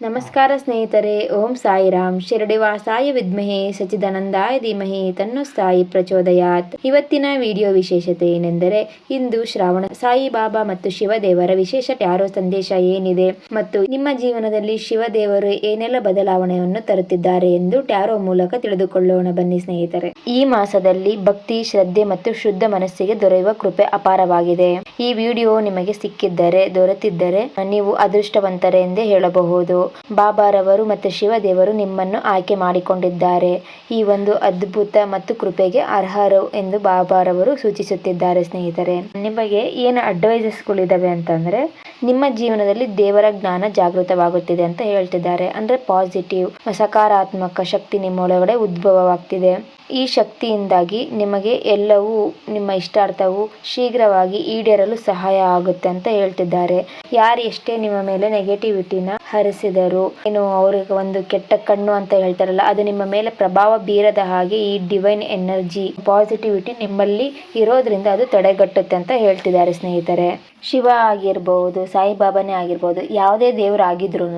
ನಮಸ್ಕಾರ ಸ್ನೇಹಿತರೆ, ಓಂ ಸಾಯಿರಾಮ್ ಶಿರಡಿ ವಾಸಾಯ ವಿದ್ಮಹೆ ಸಚಿದಾನಂದಾಯ ಧೀಮಹಿ ತನ್ನು ಸಾಯಿ ಪ್ರಚೋದಯಾತ್. ಇವತ್ತಿನ ವಿಡಿಯೋ ವಿಶೇಷತೆ ಏನೆಂದರೆ, ಇಂದು ಶ್ರಾವಣ ಸಾಯಿಬಾಬಾ ಮತ್ತು ಶಿವದೇವರ ವಿಶೇಷ ಟ್ಯಾರೋ ಸಂದೇಶ ಏನಿದೆ ಮತ್ತು ನಿಮ್ಮ ಜೀವನದಲ್ಲಿ ಶಿವದೇವರು ಏನೆಲ್ಲ ಬದಲಾವಣೆಯನ್ನು ತರುತ್ತಿದ್ದಾರೆ ಎಂದು ಟ್ಯಾರೋ ಮೂಲಕ ತಿಳಿದುಕೊಳ್ಳೋಣ ಬನ್ನಿ ಸ್ನೇಹಿತರೆ. ಈ ಮಾಸದಲ್ಲಿ ಭಕ್ತಿ, ಶ್ರದ್ಧೆ ಮತ್ತು ಶುದ್ಧ ಮನಸ್ಸಿಗೆ ದೊರೆಯುವ ಕೃಪೆ ಅಪಾರವಾಗಿದೆ. ಈ ವಿಡಿಯೋ ನಿಮಗೆ ಸಿಕ್ಕಿದ್ದರೆ, ದೊರೆತಿದ್ದರೆ ನೀವು ಅದೃಷ್ಟವಂತರೆ ಎಂದೇ ಹೇಳಬಹುದು. ಬಾಬಾರವರು ಮತ್ತು ಶಿವದೇವರು ನಿಮ್ಮನ್ನು ಆಯ್ಕೆ ಮಾಡಿಕೊಂಡಿದ್ದಾರೆ. ಈ ಒಂದು ಅದ್ಭುತ ಮತ್ತು ಕೃಪೆಗೆ ಅರ್ಹರು ಎಂದು ಬಾಬಾರವರು ಸೂಚಿಸುತ್ತಿದ್ದಾರೆ ಸ್ನೇಹಿತರೆ. ನಿಮಗೆ ಏನು ಅಡ್ವೈಸಸ್ಗಳಿದ್ದಾವೆ ಅಂತಂದ್ರೆ, ನಿಮ್ಮ ಜೀವನದಲ್ಲಿ ದೇವರ ಜ್ಞಾನ ಜಾಗೃತವಾಗುತ್ತಿದೆ ಅಂತ ಹೇಳ್ತಿದ್ದಾರೆ. ಅಂದ್ರೆ ಪಾಸಿಟಿವ್ ಸಕಾರಾತ್ಮಕ ಶಕ್ತಿ ನಿಮ್ಮೊಳಗಡೆ ಉದ್ಭವವಾಗ್ತಿದೆ. ಈ ಶಕ್ತಿಯಿಂದಾಗಿ ನಿಮಗೆ ಎಲ್ಲವೂ, ನಿಮ್ಮ ಇಷ್ಟಾರ್ಥವು ಶೀಘ್ರವಾಗಿ ಈಡೇರಲು ಸಹಾಯ ಆಗುತ್ತೆ ಅಂತ ಹೇಳ್ತಿದ್ದಾರೆ. ಯಾರು ಎಷ್ಟೇ ನಿಮ್ಮ ಮೇಲೆ ನೆಗೆಟಿವಿಟಿನ ಹರಿಸಿದರು, ಏನು ಅವ್ರಿಗೆ ಒಂದು ಕೆಟ್ಟ ಕಣ್ಣು ಅಂತ ಹೇಳ್ತಾರಲ್ಲ, ಅದು ನಿಮ್ಮ ಮೇಲೆ ಪ್ರಭಾವ ಬೀರದ ಹಾಗೆ ಈ ಡಿವೈನ್ ಎನರ್ಜಿ ಪಾಸಿಟಿವಿಟಿ ನಿಮ್ಮಲ್ಲಿ ಇರೋದ್ರಿಂದ ಅದು ತಡೆಗಟ್ಟುತ್ತೆ ಅಂತ ಹೇಳ್ತಿದ್ದಾರೆ ಸ್ನೇಹಿತರೆ. ಶಿವ ಆಗಿರ್ಬೋದು, ಸಾಯಿಬಾಬಾನೇ ಆಗಿರ್ಬೋದು, ಯಾವುದೇ ದೇವರು ಆಗಿದ್ರು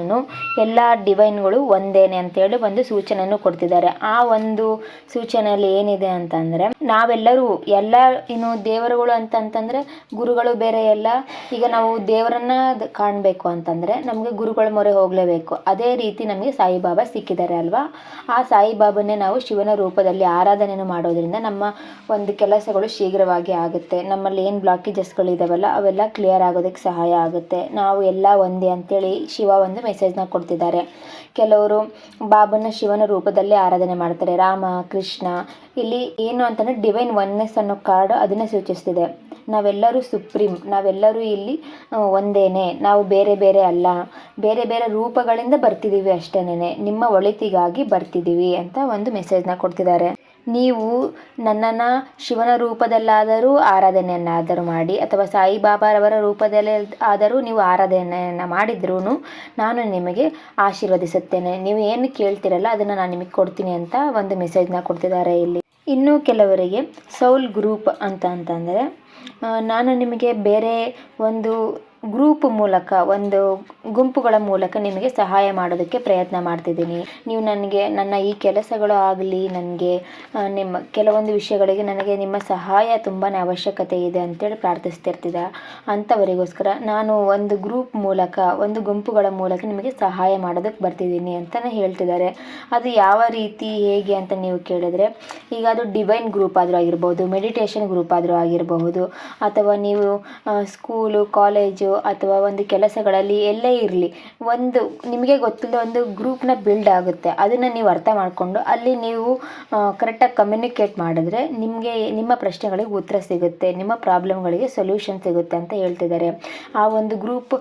ಎಲ್ಲ ಡಿವೈನ್ಗಳು ಒಂದೇನೆ ಅಂತೇಳಿ ಒಂದು ಸೂಚನೆಯನ್ನು ಕೊಡ್ತಿದ್ದಾರೆ. ಆ ಒಂದು ಸೂಚನೆಯಲ್ಲಿ ಏನಿದೆ ಅಂತಂದರೆ, ನಾವೆಲ್ಲರೂ ಎಲ್ಲ ಇನ್ನು ದೇವರುಗಳು ಅಂತಂತಂದರೆ ಗುರುಗಳು ಬೇರೆ ಎಲ್ಲ, ಈಗ ನಾವು ದೇವರನ್ನ ಕಾಣಬೇಕು ಅಂತಂದರೆ ನಮಗೆ ಗುರುಗಳ ಮೊರೆ ಹೋಗಲೇಬೇಕು. ಅದೇ ರೀತಿ ನಮಗೆ ಸಾಯಿಬಾಬಾ ಸಿಕ್ಕಿದ್ದಾರೆ ಅಲ್ವಾ? ಆ ಸಾಯಿಬಾಬಾನೇ ನಾವು ಶಿವನ ರೂಪದಲ್ಲಿ ಆರಾಧನೆಯನ್ನು ಮಾಡೋದ್ರಿಂದ ನಮ್ಮ ಒಂದು ಕೆಲಸಗಳು ಶೀಘ್ರವಾಗಿ ಆಗುತ್ತೆ. ನಮ್ಮಲ್ಲಿ ಏನು ಬ್ಲಾಕೇಜಸ್ಗಳು ಇದಾವಲ್ಲ ಅವೆಲ್ಲ ಕ್ಲಿಯರ್ ಆಗೋದಕ್ಕೆ ಸಹಾಯ ಆಗುತ್ತೆ. ನಾವು ಎಲ್ಲ ಒಂದೇ ಅಂತೇಳಿ ಶಿವ ಒಂದು ಮೆಸೇಜ್ನ ಕೊಡ್ತಿದ್ದಾರೆ. ಕೆಲವರು ಬಾಬನ ಶಿವನ ರೂಪದಲ್ಲಿ ಆರಾಧನೆ ಮಾಡ್ತಾರೆ. ರಾಮ, ಕೃಷ್ಣ, ಇಲ್ಲಿ ಏನು ಅಂತಂದರೆ ಡಿವೈನ್ ಒನ್ನೆಸ್ ಅನ್ನೋ ಕಾರ್ಡ್ ಅದನ್ನು ಸೂಚಿಸ್ತಿದೆ. ನಾವೆಲ್ಲರೂ ಸುಪ್ರೀಂ ನಾವೆಲ್ಲರೂ ಇಲ್ಲಿ ಒಂದೇನೆ. ನಾವು ಬೇರೆ ಬೇರೆ ಅಲ್ಲ. ಬೇರೆ ಬೇರೆ ರೂಪಗಳಿಂದ ಬರ್ತಿದ್ದೀವಿ ಅಷ್ಟೇನೆ ನಿಮ್ಮ ಒಳಿತಿಗಾಗಿ ಬರ್ತಿದ್ದೀವಿ ಅಂತ ಒಂದು ಮೆಸೇಜ್ನ ಕೊಡ್ತಿದ್ದಾರೆ. ನೀವು ನನ್ನನ್ನು ಶಿವನ ರೂಪದಲ್ಲಾದರೂ ಆರಾಧನೆಯನ್ನಾದರೂ ಮಾಡಿ ಅಥವಾ ಸಾಯಿಬಾಬಾರವರ ರೂಪದಲ್ಲಿ ಆದರೂ ನೀವು ಆರಾಧನೆಯನ್ನು ಮಾಡಿದ್ರೂ ನಾನು ನಿಮಗೆ ಆಶೀರ್ವದಿಸುತ್ತೇನೆ. ನೀವು ಏನು ಕೇಳ್ತಿರಲ್ಲ ಅದನ್ನು ನಾನು ನಿಮಗೆ ಕೊಡ್ತೀನಿ ಅಂತ ಒಂದು ಮೆಸೇಜ್ನ ಕೊಡ್ತಿದ್ದಾರೆ ಇಲ್ಲಿ. ಇನ್ನು ಕೆಲವರಿಗೆ ಸೌಲ್ ಗ್ರೂಪ್ ಅಂತ ಅಂತಂದರೆ ನಾನು ನಿಮಗೆ ಬೇರೆ ಒಂದು ಗ್ರೂಪ್ ಮೂಲಕ, ಒಂದು ಗುಂಪುಗಳ ಮೂಲಕ ನಿಮಗೆ ಸಹಾಯ ಮಾಡೋದಕ್ಕೆ ಪ್ರಯತ್ನ ಮಾಡ್ತಿದ್ದೀನಿ. ನೀವು ನನಗೆ, ನನ್ನ ಈ ಕೆಲಸಗಳು ಆಗಲಿ, ನನಗೆ ನಿಮ್ಮ ಕೆಲವೊಂದು ವಿಷಯಗಳಿಗೆ ನನಗೆ ನಿಮ್ಮ ಸಹಾಯ ತುಂಬಾ ಅವಶ್ಯಕತೆ ಇದೆ ಅಂತೇಳಿ ಪ್ರಾರ್ಥಿಸ್ತಿರ್ತಿದ್ದ ಅಂಥವರಿಗೋಸ್ಕರ ನಾನು ಒಂದು ಗ್ರೂಪ್ ಮೂಲಕ, ಒಂದು ಗುಂಪುಗಳ ಮೂಲಕ ನಿಮಗೆ ಸಹಾಯ ಮಾಡೋದಕ್ಕೆ ಬರ್ತಿದ್ದೀನಿ ಅಂತಲೇ ಹೇಳ್ತಿದ್ದಾರೆ. ಅದು ಯಾವ ರೀತಿ, ಹೇಗೆ ಅಂತ ನೀವು ಕೇಳಿದ್ರೆ, ಈಗ ಅದು ಡಿವೈನ್ ಗ್ರೂಪ್ ಆದರೂ ಆಗಿರ್ಬೋದು, ಮೆಡಿಟೇಷನ್ ಗ್ರೂಪ್ ಆದರೂ ಆಗಿರಬಹುದು, ಅಥವಾ ನೀವು ಸ್ಕೂಲು, ಕಾಲೇಜು ಅಥವಾ ಒಂದು ಕೆಲಸಗಳಲ್ಲಿ ಎಲ್ಲೇ ಇರಲಿ, ಒಂದು ನಿಮಗೆ ಗೊತ್ತಿಲ್ಲ ಒಂದು ಗ್ರೂಪ್ನ ಬಿಲ್ಡ್ ಆಗುತ್ತೆ. ಅದನ್ನು ನೀವು ಅರ್ಥ ಮಾಡಿಕೊಂಡು ಅಲ್ಲಿ ನೀವು ಕರೆಕ್ಟಾಗಿ ಕಮ್ಯುನಿಕೇಟ್ ಮಾಡಿದ್ರೆ ನಿಮಗೆ, ನಿಮ್ಮ ಪ್ರಶ್ನೆಗಳಿಗೆ ಉತ್ತರ ಸಿಗುತ್ತೆ, ನಿಮ್ಮ ಪ್ರಾಬ್ಲಮ್ಗಳಿಗೆ ಸೊಲ್ಯೂಷನ್ ಸಿಗುತ್ತೆ ಅಂತ ಹೇಳ್ತಿದ್ದಾರೆ. ಆ ಒಂದು ಗ್ರೂಪ್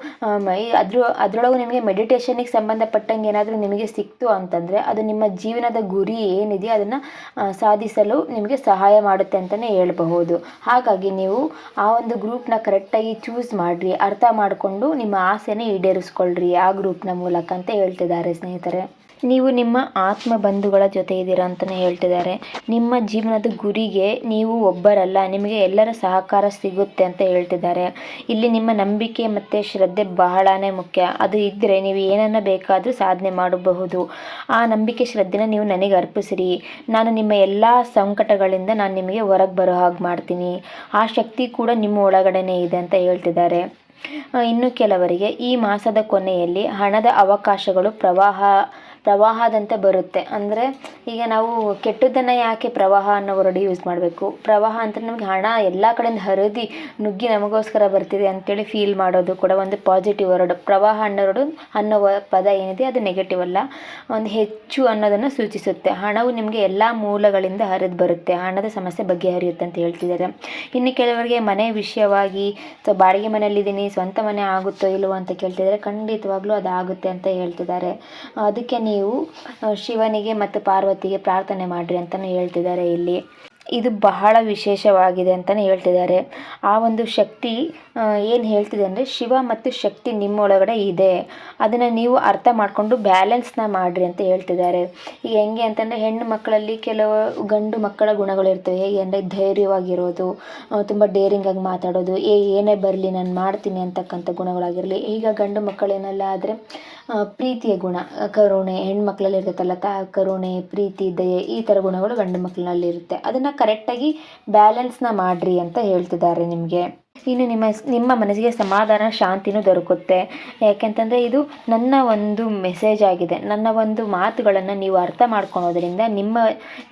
ಅದ್ರ, ಅದರೊಳಗೆ ನಿಮಗೆ ಮೆಡಿಟೇಷನಿಗೆ ಸಂಬಂಧಪಟ್ಟಂಗೆ ಏನಾದರೂ ನಿಮಗೆ ಸಿಕ್ತು ಅಂತಂದರೆ ಅದು ನಿಮ್ಮ ಜೀವನದ ಗುರಿ ಏನಿದೆ ಅದನ್ನು ಸಾಧಿಸಲು ನಿಮಗೆ ಸಹಾಯ ಮಾಡುತ್ತೆ ಅಂತಲೇ ಹೇಳಬಹುದು. ಹಾಗಾಗಿ ನೀವು ಆ ಒಂದು ಗ್ರೂಪ್ನ ಕರೆಕ್ಟಾಗಿ ಚೂಸ್ ಮಾಡಿರಿ. ಅರ್ಥ ಮಾಡಿಕೊಂಡು ನಿಮ್ಮ ಆಸೆನ ಈಡೇರಿಸ್ಕೊಳ್ರಿ ಆ ಗ್ರೂಪ್ನ ಮೂಲಕ ಅಂತ ಹೇಳ್ತಿದ್ದಾರೆ ಸ್ನೇಹಿತರೆ. ನೀವು ನಿಮ್ಮ ಆತ್ಮ ಬಂಧುಗಳ ಜೊತೆ ಇದ್ದೀರಾ ಅಂತಲೇ ಹೇಳ್ತಿದ್ದಾರೆ. ನಿಮ್ಮ ಜೀವನದ ಗುರಿಗೆ ನೀವು ಒಬ್ಬರಲ್ಲ, ನಿಮಗೆ ಎಲ್ಲರ ಸಹಕಾರ ಸಿಗುತ್ತೆ ಅಂತ ಹೇಳ್ತಿದ್ದಾರೆ. ಇಲ್ಲಿ ನಿಮ್ಮ ನಂಬಿಕೆ ಮತ್ತು ಶ್ರದ್ಧೆ ಬಹಳನೇ ಮುಖ್ಯ. ಅದು ಇದ್ದರೆ ನೀವು ಏನನ್ನ ಬೇಕಾದರೂ ಸಾಧನೆ ಮಾಡಬಹುದು. ಆ ನಂಬಿಕೆ ಶ್ರದ್ಧೆನ ನೀವು ನನಗೆ ಅರ್ಪಿಸಿರಿ. ನಾನು ನಿಮ್ಮ ಎಲ್ಲ ಸಂಕಟಗಳಿಂದ ನಾನು ನಿಮಗೆ ಹೊರಗೆ ಬರೋ ಹಾಗೆ ಮಾಡ್ತೀನಿ. ಆ ಶಕ್ತಿ ಕೂಡ ನಿಮ್ಮ ಒಳಗಡೆನೇ ಇದೆ ಅಂತ ಹೇಳ್ತಿದ್ದಾರೆ. ಇನ್ನು ಕೆಲವರಿಗೆ ಈ ಮಾಸದ ಕೊನೆಯಲ್ಲಿ ಹಣದ ಅವಕಾಶಗಳು ಪ್ರವಾಹ ಪ್ರವಾಹದಂತೆ ಬರುತ್ತೆ. ಅಂದರೆ ಈಗ ನಾವು ಕೆಟ್ಟದ್ದನ್ನು ಯಾಕೆ ಪ್ರವಾಹ ಅನ್ನೋ ವರ್ಡ್ ಯೂಸ್ ಮಾಡಬೇಕು? ಪ್ರವಾಹ ಅಂತ ನಮಗೆ ಹಣ ಎಲ್ಲ ಕಡೆಯಿಂದ ಹರಿದು ನುಗ್ಗಿ ನಮಗೋಸ್ಕರ ಬರ್ತಿದೆ ಅಂತೇಳಿ ಫೀಲ್ ಮಾಡೋದು ಕೂಡ ಒಂದು ಪಾಸಿಟಿವ್ ವರ್ಡ್ ಪ್ರವಾಹ ಅನ್ನೋದು ಅನ್ನೋ ಪದ ಏನಿದೆ ಅದು ನೆಗೆಟಿವ್ ಅಲ್ಲ. ಒಂದು ಹೆಚ್ಚು ಅನ್ನೋದನ್ನು ಸೂಚಿಸುತ್ತೆ. ಹಣವು ನಿಮಗೆ ಎಲ್ಲ ಮೂಲಗಳಿಂದ ಹರಿದು ಬರುತ್ತೆ. ಹಣದ ಸಮಸ್ಯೆ ಬಗ್ಗೆ ಹರಿಯುತ್ತೆ ಅಂತ ಹೇಳ್ತಿದ್ದಾರೆ. ಇನ್ನು ಕೆಲವರಿಗೆ ಮನೆ ವಿಷಯವಾಗಿ ಸೊ ಬಾಡಿಗೆ ಮನೆಯಲ್ಲಿದ್ದೀನಿ, ಸ್ವಂತ ಮನೆ ಆಗುತ್ತೋ ಇಲ್ಲವೋ ಅಂತ ಕೇಳ್ತಿದ್ದಾರೆ, ಖಂಡಿತವಾಗ್ಲೂ ಅದಾಗುತ್ತೆ ಅಂತ ಹೇಳ್ತಿದ್ದಾರೆ. ಅದಕ್ಕೆ ನೀವು ಆ, ಶಿವನಿಗೆ ಮತ್ತು ಪಾರ್ವತಿಗೆ ಪ್ರಾರ್ಥನೆ ಮಾಡಿರಿ ಅಂತಲೂ ಹೇಳ್ತಿದ್ದಾರೆ ಇಲ್ಲಿ. ಇದು ಬಹಳ ವಿಶೇಷವಾಗಿದೆ ಅಂತಲೇ ಹೇಳ್ತಿದ್ದಾರೆ. ಆ ಒಂದು ಶಕ್ತಿ ಏನು ಹೇಳ್ತಿದೆ ಅಂದರೆ ಶಿವ ಮತ್ತು ಶಕ್ತಿ ನಿಮ್ಮೊಳಗಡೆ ಇದೆ. ಅದನ್ನು ನೀವು ಅರ್ಥ ಮಾಡಿಕೊಂಡು ಬ್ಯಾಲೆನ್ಸ್ನ ಮಾಡಿರಿ ಅಂತ ಹೇಳ್ತಿದ್ದಾರೆ. ಈಗ ಹೆಂಗೆ ಅಂತಂದರೆ ಹೆಣ್ಣು ಮಕ್ಕಳಲ್ಲಿ ಕೆಲವು ಗಂಡು ಮಕ್ಕಳ ಗುಣಗಳಿರ್ತವೆ ಹೇಗೆ ಅಂದರೆ ಧೈರ್ಯವಾಗಿರೋದು ತುಂಬ ಡೇರಿಂಗಾಗಿ ಮಾತಾಡೋದು, ಏ, ಏನೇ ಬರಲಿ ನಾನು ಮಾಡ್ತೀನಿ ಅಂತಕ್ಕಂಥ ಗುಣಗಳಾಗಿರಲಿ. ಈಗ ಗಂಡು ಮಕ್ಕಳೇನೆಲ್ಲ ಆದರೆ ಪ್ರೀತಿಯ ಗುಣ, ಕರುಣೆ ಹೆಣ್ಮಕ್ಳಲ್ಲಿ ಇರ್ತೈತಲ್ಲ, ತಾ, ಕರುಣೆ, ಪ್ರೀತಿ, ದಯೆ, ಈ ಥರ ಗುಣಗಳು ಗಂಡು ಮಕ್ಕಳಲ್ಲಿ ಇರುತ್ತೆ. ಅದನ್ನು ಕರೆಕ್ಟಾಗಿ ಬ್ಯಾಲೆನ್ಸ್ನ ಮಾಡಿರಿ ಅಂತ ಹೇಳ್ತಿದ್ದಾರೆ ನಿಮಗೆ. ಇನ್ನು ನಿಮ್ಮ ನಿಮ್ಮ ಮನಸ್ಸಿಗೆ ಸಮಾಧಾನ, ಶಾಂತಿನೂ ದೊರಕುತ್ತೆ. ಯಾಕೆಂತಂದರೆ ಇದು ನನ್ನ ಒಂದು ಮೆಸೇಜ್ ಆಗಿದೆ. ನನ್ನ ಒಂದು ಮಾತುಗಳನ್ನು ನೀವು ಅರ್ಥ ಮಾಡ್ಕೊಳೋದ್ರಿಂದ ನಿಮ್ಮ